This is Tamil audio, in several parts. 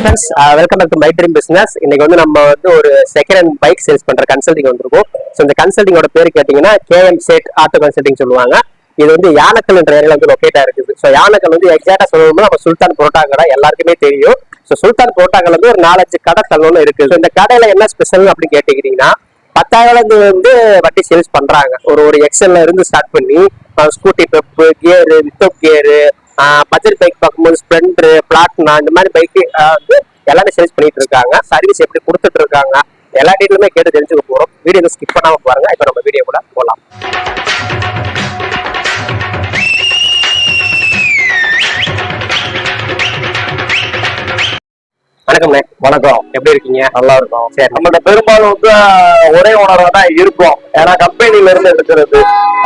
Friends welcome back to my dream business இன்னைக்கு வந்து நம்ம வந்து ஒரு செகண்ட் ஹேண்ட் பைக் சேல்ஸ் பண்ற கன்சல்டிங் வந்திருக்கோம். ஸோ இந்த கன்சல்டிங்கோட பேர் கேட்டிங்கன்னா கேஎம் சேட் ஆட்டோ கன்சல்டிங் சொல்லுவாங்க. இது வந்து யானக்கல் என்ற ஏரியால வந்து லொக்கேட்டா இருக்குது ஸோ யானக்கல் வந்து எக்ஸாக்டா சொல்லணும்னா நம்ம சுல்தான் புரோட்டா கடை எல்லாருக்குமே தெரியும். ஸோ சுல்தான் புரோட்டா கடை வந்து ஒரு நாலஞ்சு கடை தள்ளணும் இருக்கு. ஸோ இந்த கடையில என்ன ஸ்பெஷல் அப்படின்னு கேட்டுக்கிட்டீங்கன்னா பத்தாயிரம் வந்து வட்டி சேல்ஸ் பண்றாங்க. ஒரு ஒரு எக்ஸல்ல இருந்து ஸ்டார்ட் பண்ணி scooty pep gear without gear budget bike பார்க்கும்போது ஸ்ப்ளெண்டர் பிளாட்னா இந்த மாதிரி பைக்கு வந்து எல்லாமே சேல்ஸ் பண்ணிட்டு இருக்காங்க. சர்வீஸ் எப்படி கொடுத்துட்டு இருக்காங்க எல்லா டீட்டெயிலுமே கேட்டு தெரிஞ்சுக்க போறோம். வீடியோ ஸ்கிப் பண்ணாம பாருங்க. இப்போ நம்ம வீடியோ கூட போலாம். எப்படி இருக்கீங்க நல்லா இருக்கும் சரி நம்மகிட்ட பெரும்பாலும் வந்து ஒரே உணர்வா தான் இருக்கும் ஏன்னா கம்பெனில இருந்து எடுக்கிறது.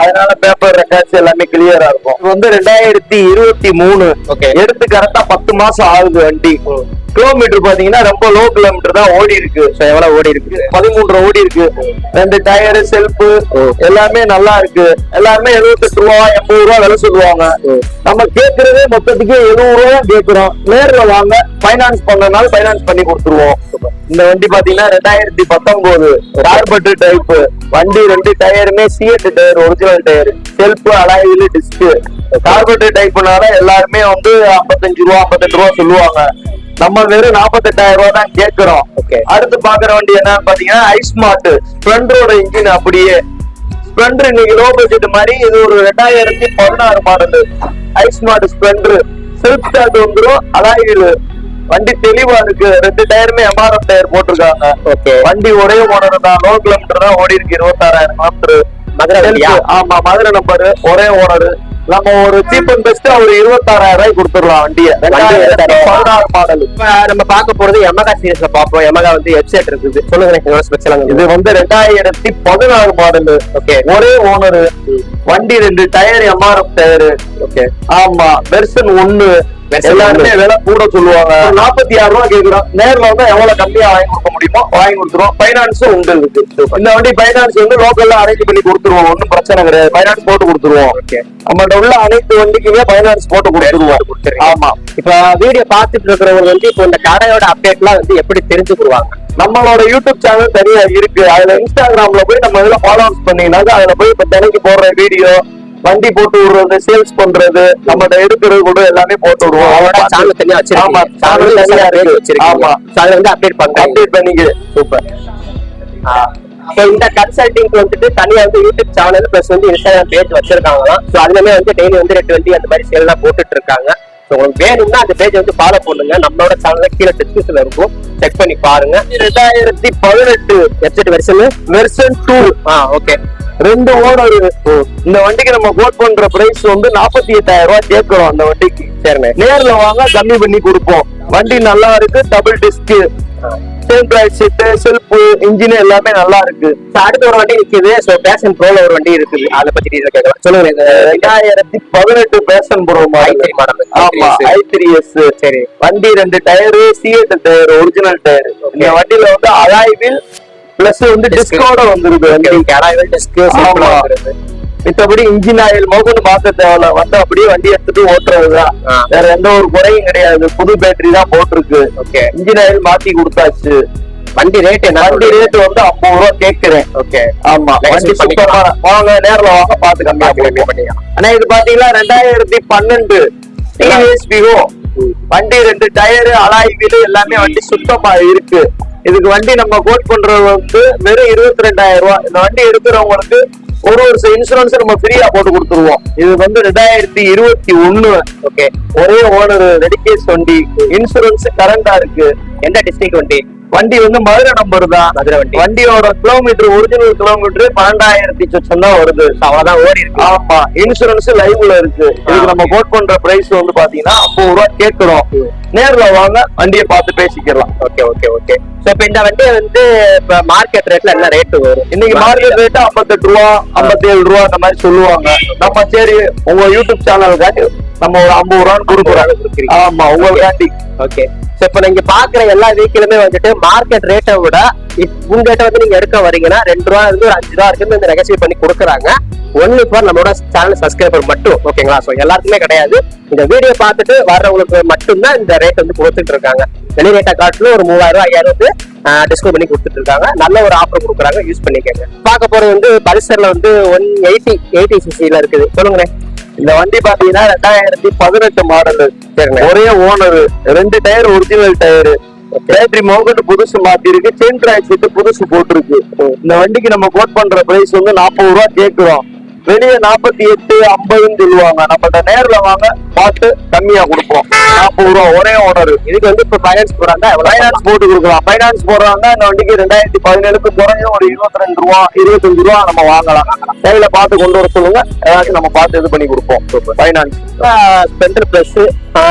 அதனால பேப்பர் ரெக்கார்ட்ஸ் எல்லாமே கிளியரா இருக்கும். இது வந்து ரெண்டாயிரத்தி இருபத்தி மூணு. ஓகே எடுத்து கரெக்டா பத்து மாசம் ஆகுது வண்டி. கிலோமீட்டர் பாத்தீங்கன்னா ரொம்ப லோ கிலோமீட்டர் தான் ஓடி இருக்கு. எவ்வளவு ஓடி இருக்கு? பதிமூன்று ஓடி இருக்கு. ரெண்டு டயரு செல்ஃபு எல்லாமே நல்லா இருக்கு. எல்லாருமே எழுபத்தெட்டு ரூபா எண்பது ரூபா விலை சொல்லுவாங்க. நம்ம கேக்குறதே மொத்தத்துக்கு எழுபது ரூபா கேக்குறோம். நேர்ல வாங்க ஃபைனான்ஸ் பண்ணனால ஃபைனான்ஸ் பண்ணி கொடுத்துருவோம். இந்த வண்டி பாத்தீங்கன்னா ரெண்டாயிரத்தி பத்தொன்பது கார்பெட் டைப் வண்டி ரெண்டு டயருமே CEAT tyre original tyre self அலாயில் disc கார்பெட் டைப்னால எல்லாருமே வந்து ஐம்பத்தஞ்சு ரூபா ஐம்பத்தெட்டு ரூபா சொல்லுவாங்க. நம்ம வெறும் நாற்பத்தெட்டாயிரம் ரூபா தான் கேட்கிறோம். ஓகே அடுத்து பாக்குற வண்டி என்னன்னு பாத்தீங்கன்னா ஐஸ்மார்ட் ஸ்ப்ளெண்டரோட இன்ஜின் அப்படியே. ஸ்ப்ளெண்டர் இன்னைக்கு லோ பட்ஜெட் மாதிரி இது ஒரு ரெண்டாயிரத்தி பதினாறு model. ISmart splendor self start வந்துரும். அலாயில் வண்டி தெளிவா இருக்கு. ரெண்டு டயருமே எம்ஆர்எஃப் டயர் போட்டிருக்காங்க. ஓகே வண்டி ஒரே ஓனர் தான். நோ கிலோமீட்டர் தான் ஓடி இருக்கு இருபத்தாறாயிரம் கிலோமீட்டர் மதுரை? ஆமா மதுரை நம்பர் ஒரே ஓனர். நம்ம ஒரு சீப் அண்ட் பெஸ்ட் ஒரு இருபத்தாறாயிரம் ரூபாய் கொடுத்துடலாம் வண்டியை. பதினாறு மாடல் இப்ப நம்ம பார்க்க போறது எமகா சீரிஸ்ல பார்ப்போம். எமகா வந்து வெப்சைட் இருக்குது. சொல்லுங்க எங்களோட ஸ்பெஷல் இது வந்து ரெண்டாயிரத்தி பதினாறு மாடல் ஓகே ஒரே ஓனர் வண்டி ரெண்டு டயர் எம்ஆர்எஃப் டயர் ஓகே ஆமா வெர்சன் Version எல்லாருமே. விலை கூட சொல்லுவாங்க. நாற்பத்தி ஆறு ரூபா கேக்குறோம் நேர்ல வந்து எவ்வளவு கம்மியா வாங்கி கொடுக்க முடியுமோ வாங்கி கொடுத்துருவோம். பைனான்ஸும் உண்டு இந்த வண்டி பைனான்ஸ் வந்து லோக்கல்ல அரேஞ்ச் பண்ணி கொடுத்துருவோம். ஒன்றும் பிரச்சனை கிடையாது. பைனான்ஸ் போட்டு கொடுத்துருவோம். நம்மகிட்ட உள்ள அனைத்து வண்டிக்குமே பைனான்ஸ் போட்டு கொடுத்துருவோம். ஆமா. இப்ப வீடியோ பார்த்துட்டு இருக்கிறவங்க வந்து இப்போ இந்த கடையோட அப்டேட்லாம் வந்து எப்படி தெரிஞ்சுக்குருவாங்க நம்மளோட யூடியூப் சேனல் தனியா இருக்கு. அதுல இன்ஸ்டாகிராம்ல போய் நம்ம இதுல ஃபாலோவர்ஸ் பண்ணீங்கன்னா அதுல போய் இப்ப தினைக்கு போடுற வீடியோ வண்டி போட்டு விடுறது சேல்ஸ் பண்றது நம்மகிட்ட எடுக்கிறது கூட எல்லாமே போட்டு விடுவோம். அவங்களோட சேனல் தனியா ஆமா. சேனல் சேனல் வச்சிருக்கீங்க. ஆமா. அதுல வந்து அப்டேட் பண்றாங்க. அப்டேட் பண்ணிக்கு சூப்பர் ஸோ இந்த கன்சல்டிங்க்கு வந்துட்டு தனியா வந்து யூடியூப் சேனல் ப்ளஸ் வந்து இன்ஸ்டாகிராம் பேஜ் வச்சிருக்காங்களாம். ஸோ அதுலயுமே வந்து டெய்லி வந்து ரெண்டு வண்டி அந்த மாதிரி சேல்லாம் போட்டுட்டு இருக்காங்க ஸோ உங்களுக்கு வேணும்னா அந்த பேஜ் வந்து ஃபாலோ பண்ணுங்க. நம்மளோட சேனல்ல கீழே டிஸ்கிரிப்ஷன்ல இருக்கும். செக் பண்ணி பாருங்க. ரெண்டாயிரத்தி பதினெட்டு website version version two ah okay ரெண்டு ஓனர் இந்த வண்டிக்கு நம்ம கோட் பண்ற பிரைஸ் வந்து நாற்பத்தி எட்டாயிரம் ரூபாய் கேட்கிறோம் அந்த வண்டிக்கு. சரிண்ணே. நேர்ல வாங்க கம்மி பண்ணி கொடுப்போம். வண்டி நல்லா இருக்கு double disc seat self engine எல்லாமே நல்லா இருக்கு. அடுத்த ஒரு வண்டி நிக்குது. ஸோ பேஷன் ப்ரோல ஒரு வண்டி இருக்குது. அதை பத்தி டீட்டெயில் கேட்கலாம். சொல்லுங்க ரெண்டாயிரத்தி பதினெட்டு பேஷன் ப்ரோ i3 model. ஆமா ஐ த்ரீ எஸ் சரி. வண்டி ரெண்டு tyre CEAT tyre original tyre இந்த வண்டியில வந்து அலாய்வில் பிளஸ் வந்து. டிஸ்கோட வந்துருது கடாய்கள் டிஸ்க். மித்தபடி இன்ஜின் ஆயில் மோகன் மாத்த தேவையில்ல வந்து அப்படியே வண்டி எடுத்துட்டு ஓட்டுறதுதான். வேற எந்த ஒரு குறையும் கிடையாது. புது பேட்டரி தான் போட்டிருக்கு. ஓகே இன்ஜின் ஆயில் மாத்தி கொடுத்தாச்சு. வண்டி ரேட் என்ன வண்டி ரேட் வந்து ஐம்பது ரூபா கேட்கிறேன். ஓகே ஆமா. வண்டி. சுத்தமான வாங்க நேர்ல வாங்க பாத்து கம்மியா ஆனா இது பாத்தீங்கன்னா ரெண்டாயிரத்தி பன்னெண்டு. டிவிஎஸ் விவோ வண்டி ரெண்டு டயரு அலாய் வீடு எல்லாமே வண்டி சுத்தமா இருக்கு. இதுக்கு வண்டி நம்ம கோட் பண்றது வந்து வெறும் இருபத்தி ரெண்டாயிரம் ரூபாய். இந்த வண்டி எடுக்கிறவங்களுக்கு ஒரு வருஷம் இன்சூரன்ஸ் நம்ம ஃப்ரீயா போட்டு கொடுத்துருவோம். இது வந்து ரெண்டாயிரத்தி இருபத்தி ஒண்ணு. ஓகே ஒரே ஓனர் ரெடிகேஸ் வண்டி. இன்சூரன்ஸ் கரண்டா இருக்கு. எந்த டிஸ்ட்ரிக்ட் வண்டி? வண்டி வந்து மதுரை நம்பர் தான். மதுரை வண்டி. வண்டியோட கிலோமீட்டர் ஒரிஜினல் கிலோமீட்டர் பன்னெண்டாயிரத்தி சொச்சம் தான் வருது அவ்வளவுதான் ஓடி இருக்கு. ஆமா. இன்சூரன்ஸ் லைவ்ல இருக்கு. இதுக்கு நம்ம கோட் பண்ற பிரைஸ் வந்து பாத்தீங்கன்னா ஐம்பது ரூபா கேட்கிறோம் நேர்ல வாங்க வண்டியை பார்த்து பேசிக்கலாம். Okay okay okay. சோ இப்போ இந்த வண்டி வந்து இப்ப மார்க்கெட் ரேட்ல என்ன ரேட் வரும்? இன்னைக்கு மார்க்கெட் ரேட் ஐம்பத்தெட்டு ரூபா ஐம்பத்தி ஏழு ரூபா அந்த மாதிரி சொல்லுவாங்க. நம்ம சரி உங்க யூடியூப் சேனலுக்காண்டி நம்ம ஒரு ஐம்பது ரூபான்னு கொடுக்குறோம். ஆமா உங்களுக்காண்டி. ஓகே. இப்ப நீங்க பாக்குற எல்லா வெஹிக்கிளுமே வந்துட்டு மார்க்கெட் ரேட்டை விட இப்- உங்ககிட்ட வந்து நீங்க எடுக்க வரீங்கன்னா ரெண்டு ரூபா இருந்து ஒரு அஞ்சு ரூபா இருக்குன்னு இந்த நெகசியேட் பண்ணி கொடுக்குறாங்க. ஒன்லி ஃபார் நம்மளோட சேனல் சப்ஸ்கிரைபர் மட்டும் ஓகேங்களா ஸோ எல்லாருக்குமே கிடையாது. இந்த வீடியோ பார்த்துட்டு வர்றவங்களுக்கு மட்டும்தான் இந்த ரேட் வந்து கொடுத்துட்டு இருக்காங்க. வெளி ரேட்டை காட்டிலும் ஒரு மூவாயிரம் ஐயாயிரம் வந்து டிஸ்கவுண்ட் பண்ணி கொடுத்துட்டு இருக்காங்க. நல்ல ஒரு ஆஃபர் கொடுக்குறாங்க யூஸ் பண்ணிக்கோங்க. பார்க்க போறது வந்து பல்சர்ல வந்து ஒன் எயிட்டி எயிட்டி சிசியில இருக்குது. சொல்லுங்களேன். இந்த வண்டி பாத்தீங்கன்னா ரெண்டாயிரத்தி பதினெட்டு மாடல் சரிங்க ஒரே ஓனர் ரெண்டு டயர் ஒரிஜினல் டயர் பேட்டரி மோகட்டு புதுசு மாத்திருக்கு செயின் டிராக் புதுசு போட்டிருக்கு. இந்த வண்டிக்கு நம்ம கோட் பண்ற பிரைஸ் வந்து நாற்பது ரூபா கேட்கிறோம் வெளியே நாற்பத்தி எட்டு ஐம்பதுன்னு சொல்லுவாங்க. நம்மகிட்ட நேர்ல வாங்க பார்த்து கம்மியா கொடுப்போம். நாற்பது ரூபா ஒரே ஓனர் இதுக்கு வந்து இப்போ ஃபைனான்ஸ் போறாங்க ஃபைனான்ஸ் போட்டு கொடுக்கலாம். ஃபைனான்ஸ் போடுறாங்க இந்த வண்டிக்கு ரெண்டாயிரத்தி பதினேழுக்கு குறையும். ஒரு இருபத்தி ரெண்டு ரூபா இருபத்தஞ்சு ரூபா நம்ம வாங்கலாம். கையில பார்த்து கொண்டு வர சொல்லுங்க. ஏதாச்சும் நம்ம பார்த்து இது பண்ணி கொடுப்போம். ஃபைனான்ஸ் ஸ்பெண்டர் பிளஸ்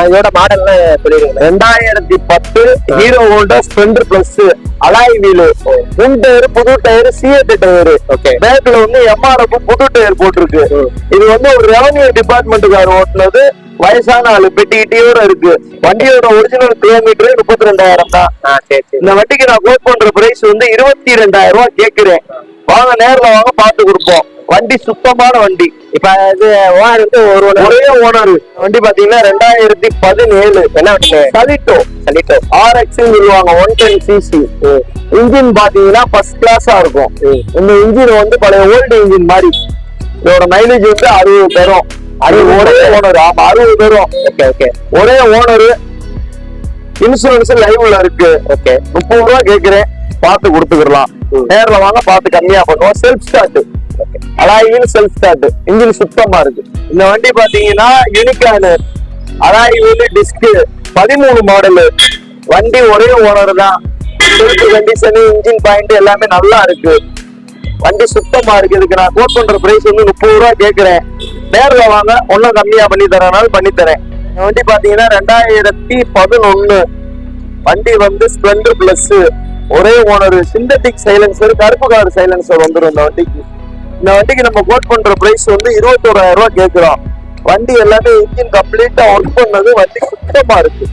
இதோட மாடல்லாம் சொல்லிடுங்க ரெண்டாயிரத்தி பத்து Hero Honda splendor plus alloy wheel முன் டயர் புது டயர் சிஎட் டயர் ஓகே பேக்ல வந்து எம்ஆர்எஃப் புது டயர் போட்டிருக்கு. இது வந்து ஒரு ரெவன்யூ டிபார்ட்மெண்ட்டுக்கார ஓட்டுனது. வயசான ஆளு பெட்டி கிட்டியோட இருக்கு. வண்டியோட ஒரிஜினல் கிலோமீட்டர் முப்பத்தி ரெண்டாயிரம் தான். இந்த வண்டிக்கு நான் கோட் பண்ற பிரைஸ் வந்து இருபத்தி ரெண்டாயிரம் ரூபாய் கேக்குறேன் வாங்க நேர்ல வாங்க பார்த்து கொடுப்போம். வண்டி சுத்தமான வண்டி. இப்ப இது ஓனர் வந்து ஒரு ஒரு ஓனர் வண்டி பாத்தீங்கன்னா ரெண்டாயிரத்தி பதினேழு. என்ன சலிட்டோ சொல்லிட்டு ஆர்எக்ஸ் சொல்லுவாங்க ஒன் டென் சிசி இன்ஜின் பாத்தீங்கன்னா ஃபர்ஸ்ட் கிளாஸா இருக்கும். இந்த இன்ஜின் வந்து பழைய ஓல்டு இன்ஜின் மாதிரி. இதோட மைலேஜ் வந்து அறுபது பெறும் அது ஒரே ஓனர் ஆமா அறுபது பெறும் ஓகே ஓகே ஒரே ஓனர் இன்சூரன்ஸ் லைவ்ல இருக்கு. ஓகே முப்பது ரூபா கேக்குறேன். பார்த்து கொடுத்துக்கலாம். நேர்ல வாங்க பார்த்து கம்மியா பண்ணுவோம். செல்ஃப் ஸ்டார்ட் அலாயில் செல்ஃப் ஸ்டார்ட் இன்ஜின் சுத்தமா இருக்கு. இந்த வண்டி பாத்தீங்கன்னா யூனிகானு அலாயில் டிஸ்க் பதிமூணு மாடலு வண்டி ஒரே ஓனர் தான். செல்ஃப் கண்டிஷன் இன்ஜின் பாயிண்ட் எல்லாமே நல்லா இருக்கு. வண்டி சுத்தமா இருக்கு. இதுக்கு நான் கோட் பண்ற பிரைஸ் வந்து முப்பது ரூபா கேக்குறேன் நேர்ல வாங்க ஒன்னும் கம்மியா பண்ணி தரனாலும் பண்ணி தரேன். இந்த வண்டி பாத்தீங்கன்னா ரெண்டாயிரத்தி பதினொன்னு. வண்டி வந்து ஸ்ப்ளெண்டர் பிளஸ் ஒரே ஓனர் சிந்தட்டிக் சைலன்சர் கருப்பு கலர் சைலன்சர் வந்துடும் இந்த வண்டிக்கு. இந்த வண்டிக்கு நம்ம கோட் பண்ற பிரைஸ் வந்து இருபத்தோராயிரம் ரூபாய் கேட்கிறோம். வண்டி எல்லாமே இன்ஜின் கம்ப்ளீட்டா ஒர்க் பண்ணது வண்டி சுத்தமா இருக்கு.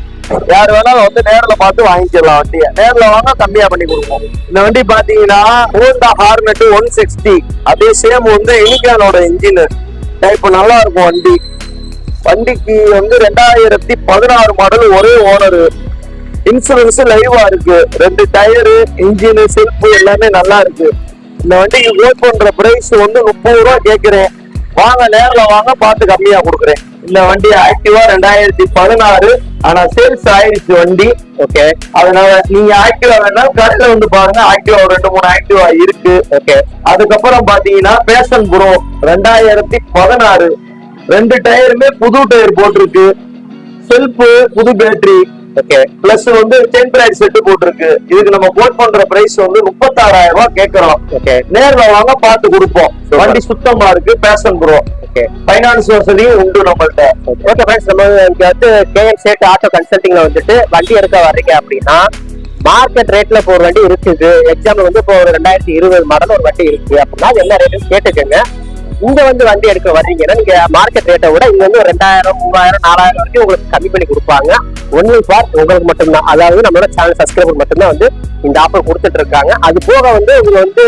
யார் வேணாலும் வந்து நேர்ல பார்த்து வாங்கிக்கலாம் வண்டியை. நேர்ல வாங்க கம்மியா பண்ணி கொடுப்போம் இந்த வண்டி பாத்தீங்கன்னா ஹோண்டா ஹார்னெட் ஒன் சிக்ஸ்டி அதே சேம் வந்து இனிகானோட இன்ஜின் டைப் நல்லா இருக்கும் வண்டி. வண்டிக்கு வந்து ரெண்டாயிரத்தி பதினாறு மாடல் ஒரே ஓனர் இன்சூரன்ஸ் லைவா இருக்கு. ரெண்டு டயரு இன்ஜின் செல்ஃபு எல்லாமே நல்லா இருக்கு. இந்த வண்டிக்கு கோட் பண்ற பிரைஸ் வந்து முப்பது ரூபா கேட்கிறேன் வாங்க நேரில் வாங்க பார்த்து கம்மியா கொடுக்குறேன். இந்த வண்டி ஆக்டிவா ரெண்டாயிரத்தி பதினாறு ஆனா சேல்ஸ் ஆயிடுச்சு வண்டி ஓகே அதனால நீங்க ஆக்டிவா வேணா கடையில வந்து பாருங்க ஆக்டிவா ஒரு ரெண்டு மூணு ஆக்டிவா இருக்கு ஓகே அதுக்கப்புறம் பாத்தீங்கன்னா பேஷன் ப்ரோ ரெண்டாயிரத்தி பதினாறு. ரெண்டு டயருமே புது டயர் போட்டிருக்கு. செல்ஃபு புது பேட்டரி ஓகே பிளஸ் வந்து டென் பிரைஸ் செட்டு போட்டிருக்கு. இதுக்கு நம்ம கோட் பண்ற பிரைஸ் வந்து முப்பத்தாறாயிரம் ரூபாய் கேட்கறோம். ஓகே நேர்ல வாங்க பார்த்து கொடுப்போம். வண்டி சுத்தமா இருக்கு பேஷன் ப்ரோ ஓகே ஃபைனான்ஸ் வசதியும் உண்டு நம்மள்ட்ட. ஓகே ஃப்ரெண்ட்ஸ் நம்ம இங்க வந்து கேஎம் சேட் ஆட்டோ கன்சல்டிங்ல வந்துட்டு வண்டி எடுக்க வர்றீங்க அப்படின்னா மார்க்கெட் ரேட்ல இப்போ ஒரு வண்டி இருக்குது. எக்ஸாம்பிள் வந்து இப்போ ஒரு ரெண்டாயிரத்தி இருபது மாடல் ஒரு வண்டி இருக்கு அப்படின்னா அது என்ன ரேட்டுன்னு கேட்டுக்கோங்க. இங்க வந்து வண்டி எடுக்க வர்றீங்கன்னா நீங்க மார்க்கெட் ரேட்டை விட இங்க வந்து ரெண்டாயிரம் மூவாயிரம் நாலாயிரம் வரைக்கும் உங்களுக்கு கம்மி பண்ணி கொடுப்பாங்க. ஒன்லி ஃபார் உங்களுக்கு மட்டும்தான். அதாவது நம்மளோட சேனல் சப்ஸ்கிரைபர் மட்டும்தான் வந்து இந்த ஆஃபர் கொடுத்துட்டு இருக்காங்க. அது போக வந்து இவங்க வந்து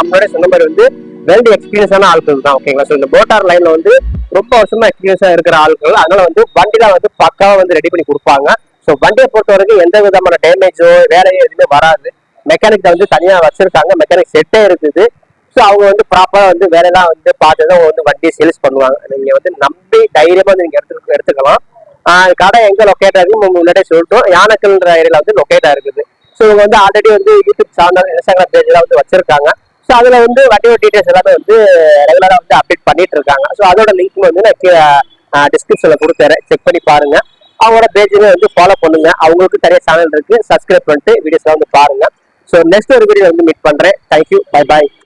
நம்மளோட சொன்ன மாதிரி வந்து வெல்டி எக்ஸ்பீரியன்ஸான ஆட்கள் தான் ஓகேங்களா ஸோ இந்த மோட்டார் லைன்ல வந்து ரொம்ப வருஷமா எக்ஸ்பீரியன்ஸா இருக்கிற ஆட்கள் அதனால வந்து வண்டிலாம் வந்து பக்காவா வந்து ரெடி பண்ணி கொடுப்பாங்க. ஸோ வண்டியை பொறுத்த வரைக்கும் எந்த விதமான டேமேஜோ வேலையோ எதுவுமே வராது. மெக்கானிக் வந்து தனியா வச்சிருக்காங்க. மெக்கானிக் செட்டே இருக்குது. ஸோ அவங்க வந்து ப்ராப்பரா வந்து வேலையெல்லாம் வந்து பார்த்து தான் வந்து வண்டியை சேல்ஸ் பண்ணுவாங்க. நீங்க வந்து நம்பி தைரியமா வந்து நீங்க எடுத்து எடுத்துக்கலாம். கடை எங்க லொக்கேட் ஆகுது முன்னாடியே சொல்லிட்டோம். யானக்கல்ன்ற ஏரியால வந்து லொக்கேட் இருக்குது ஸோ இவங்க வந்து ஆல்ரெடி வந்து யூடியூப் சேனல் இன்ஸ்டாகிராம் பேஜ்ல வந்து வச்சிருக்காங்க. ஸோ அதுல வந்து வண்டியோட டீடைல்ஸ் எல்லாமே வந்து ரெகுலரா வந்து அப்டேட் பண்ணிட்டு இருக்காங்க. ஸோ அதோட லிங்க் வந்து நான் டிஸ்கிரிப்ஷன்ல கொடுத்துறேன். செக் பண்ணி பாருங்க. அவங்களோட பேஜுமே வந்து ஃபாலோ பண்ணுங்க. அவங்களுக்கு நிறைய சேனல் இருக்கு. சப்ஸ்கிரைப் பண்ணிட்டு வீடியோஸ் வந்து பாருங்க. ஸோ நெக்ஸ்ட் ஒரு வீடியோ வந்து மீட் பண்றேன். Thank you bye bye